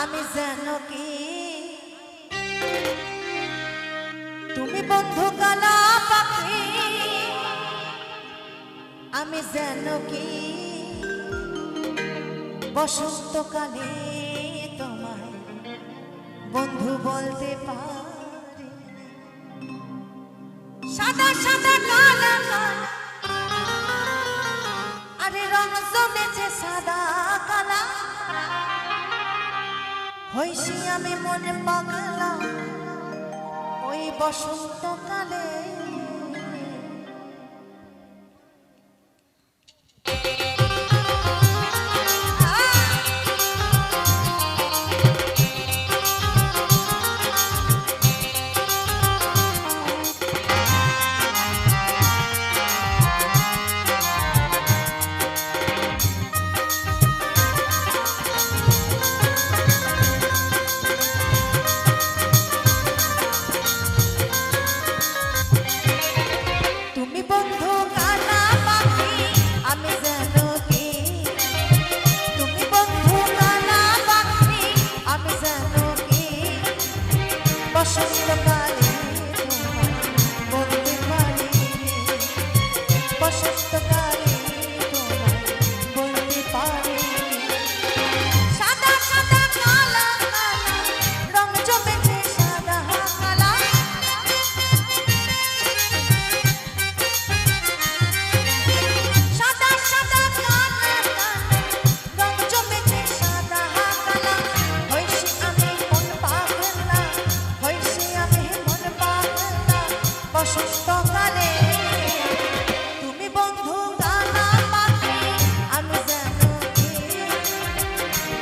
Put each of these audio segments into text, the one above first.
আমি যেন কি? তুমি বন্ধু কালা পাখি, আমি যেন কি? বসন্তকালে তোমায় বন্ধু বলতে পারি সাদা সাদা কালা কালা। আরে রং জমেছে সাদা। হয়েছি আমি মনে পাগলা। ওই বসন্তকালে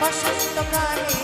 বসন্তকালে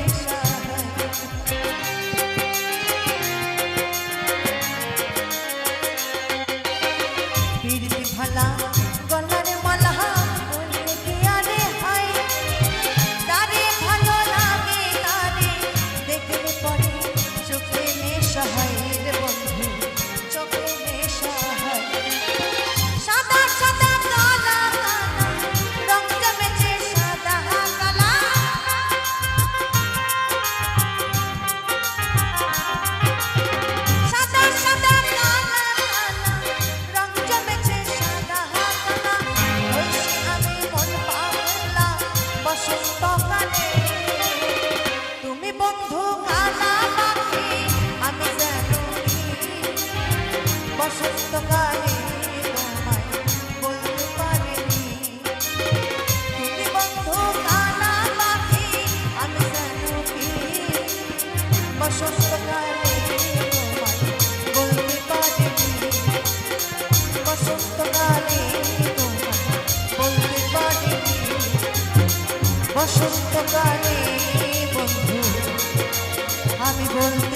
বসন্তকালে বন্ধু আমি বলব